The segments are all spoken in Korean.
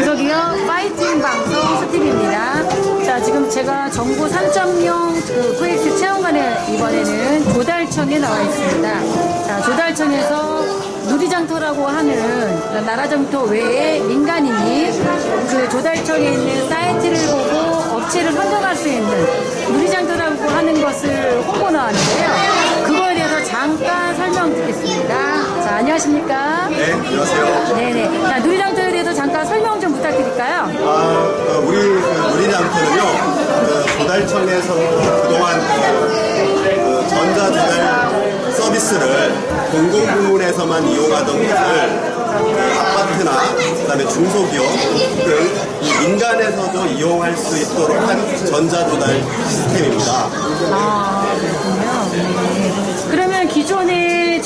중소기업 파이팅 방송 스팀입니다. 자, 지금 제가 정부 3.0그 코엑스 체험관에 이번에는 조달청에 나와 있습니다. 자, 조달청에서 누리장터라고 하는 나라장터 외에 민간인이 그 조달청에 있는 사이트를 보고 업체를 선정할 수 있는 누리장터라고 하는 것을 홍보 나왔는데요. 그거에 대해서 잠깐 설명 듣겠습니다. 자, 안녕하십니까? 네, 안녕하세요. 네네. 자, 누리장터에 대해서 잠깐 설명 좀 부탁드릴까요? 아, 그 우리 그 누리장터는요, 그 조달청에서 그동안 그 전자조달 서비스를 공공부문에서만 이용하던 것을 그 아파트나 그다음에 중소기업 등이 민간에서도 이용할 수 있도록 한 전자조달 시스템입니다. 아, 그렇군요.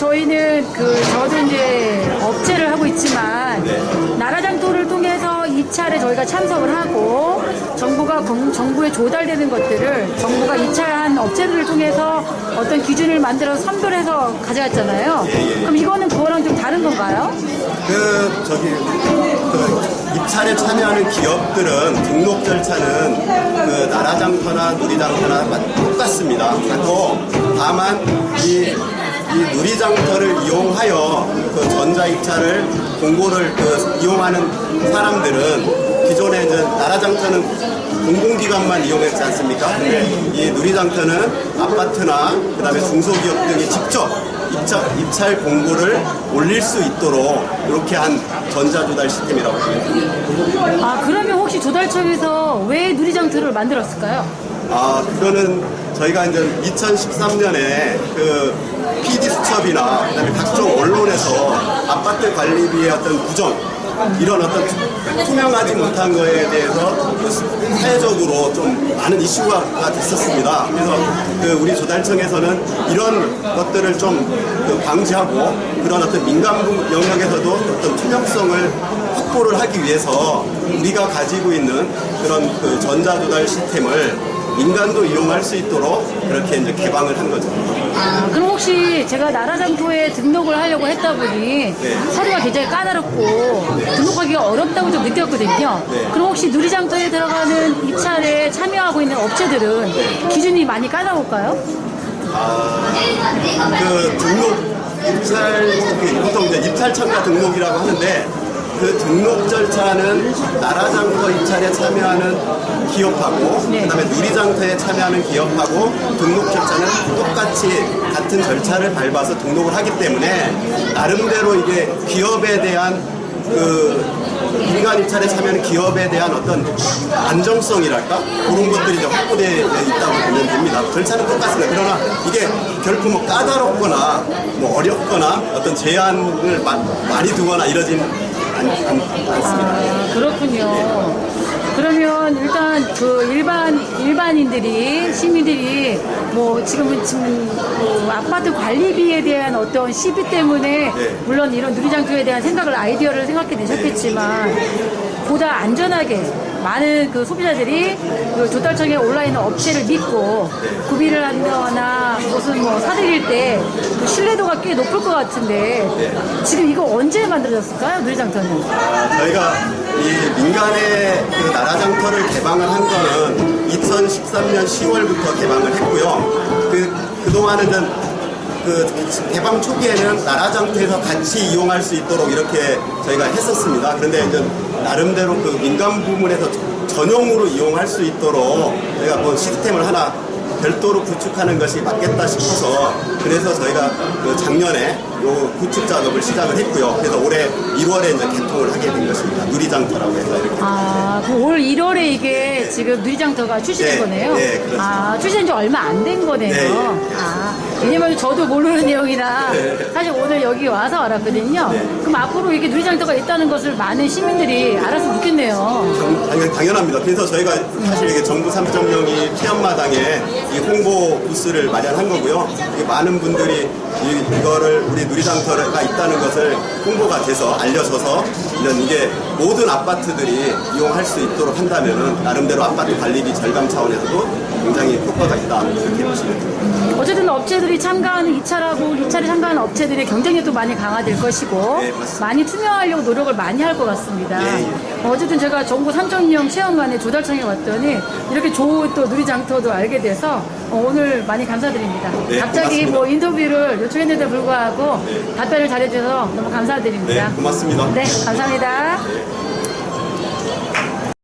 저희는 그, 저도 이제 업체를 하고 있지만, 나라장터를 통해서 입찰에 저희가 참석을 하고, 정부가, 공- 정부에 조달되는 것들을 정부가 입찰한 업체들을 통해서 어떤 기준을 만들어서 선별해서 가져갔잖아요. 그럼 이거는 그거랑 좀 다른 건가요? 그 저기 그 입찰에 참여하는 기업들은 등록 절차는 그 나라장터나 누리장터나 마- 똑같습니다. 또 다만 이, 이 누리장터를 이용하여 그 전자 입찰을 공고를 그 이용하는 사람들은 기존에 이제 나라장터는 공공기관만 이용했지 않습니까? 근데 이 누리장터는 아파트나 그다음에 중소기업 등이 직접 입찰, 입찰 공고를 올릴 수 있도록 이렇게 한 전자조달 시스템이라고 합니다. 아, 그러면 혹시 조달청에서 왜 누리장터를 만들었을까요? 아, 그거는 저희가 이제 2013년에 그 PD 수첩이나 그다음에 각종 언론에서 아파트 관리비의 어떤 부정 이런 어떤 투명하지 못한 거에 대해서 그 사회적으로 좀 많은 이슈가 됐었습니다. 그래서 그 우리 조달청에서는 이런 것들을 좀그 방지하고 그런 어떤 부- 영역에서도 어떤 투명성을 확보를 하기 위해서 우리가 가지고 있는 그런 그 전자조달 시스템을 민간도 이용할 수 있도록 그렇게 이제 개방을 한 거죠. 아, 그럼 혹시 제가 나라장터에 등록을 하려고 했다 보니 네. 서류가 굉장히 까다롭고 등록하기가 어렵다고 좀 느꼈거든요. 네. 그럼 혹시 누리장터에 들어가는 입찰에 참여하고 있는 업체들은 네. 기준이 많이 까다로울까요? 그 등록 입찰 그 보통 이제 입찰 참가 등록이라고 하는데 그 등록 절차는 나라장터 입찰에 참여하는 기업하고 네. 그다음에 누리장터에 참여하는 기업하고 등록 절차는 똑같이 같은 절차를 밟아서 등록을 하기 때문에 나름대로 이게 기업에 대한 그 민간 입찰에 참여하는 기업에 대한 어떤 안정성이랄까 그런 것들이 이제 확보되어 있다고 보면 됩니다. 절차는 똑같습니다. 그러나 이게 결코 뭐 까다롭거나 뭐 어렵거나 어떤 제한을 마- 많이 두거나 이러진 않, 않, 않습니다. 아, 그렇군요. 그 일반 일반인들이 시민들이 뭐 지금은 지금 그 아파트 관리비에 대한 어떤 시비 때문에 네. 물론 이런 누리장터에 대한 생각을 아이디어를 생각해 내셨겠지만 보다 안전하게 많은 그 소비자들이 그 조달청에 있는 업체를 믿고 구비를 한다거나 무슨 뭐 사드릴 때그 신뢰도가 꽤 높을 것 같은데 지금 이거 언제 만들어졌을까요 누리장터는? 아, 저희가 이 민간의 그 나라장 터를 개방을 한 거는 2013년 10월부터 개방을 했고요. 그, 그동안은 좀그 개방 초기에는 나라장터에서 같이 이용할 수 있도록 이렇게 저희가 했었습니다. 그런데 이제 나름대로 그 민간 부문에서 전용으로 이용할 수 있도록 저희가 뭐 시스템을 하나 별도로 구축하는 것이 맞겠다 싶어서 그래서 저희가 그 작년에 요 구축 작업을 시작을 했고요. 그래서 올해 1월에 이제 개통을 하게 된 것입니다. 누리장터라고 해서 이렇게. 아, 그럼 올 1월에 이게 지금 누리장터가 출시된 네, 거네요? 네, 그렇죠. 아, 출시된 지 얼마 안 된 거네요. 네, 예. 아, 왜냐면 저도 모르는 내용이라 네. 사실 오늘 여기 와서 알았거든요. 네. 그럼 앞으로 이게 누리장터가 있다는 것을 많은 시민들이 알았으면 좋겠네요. 당- 당연, 당연합니다. 그래서 저희가 사실 이게 정부 3.0이 피엄마당에 이 홍보 부스를 마련한 거고요. 이게 많은 분들이 이, 이거를 우리 누리장터가 있다는 것을 홍보가 돼서 알려져서 이런 이게 모든 아파트들이 이용할 수 있도록 한다면은 나름대로 아파트 관리비 절감 차원에서도 굉장히 효과가 있다 이렇게 보시면 됩니다. 어쨌든 업체들이 참가하는 2차라고 2차를 참가하는 업체들의 경쟁력도 많이 강화될 것이고 네. 많이 투명하려고 노력을 많이 할 것 같습니다. 예, 어, 어쨌든 제가 전국 3.0 체험관에 조달청에 왔더니 이렇게 좋은 또 누리장터도 알게 돼서 어, 오늘 많이 감사드립니다. 네, 갑자기 고맙습니다. 뭐 인터뷰를 요청했는데도 불구하고 답변을 잘해주셔서 너무 감사드립니다. 네, 고맙습니다. 네, 감사합니다.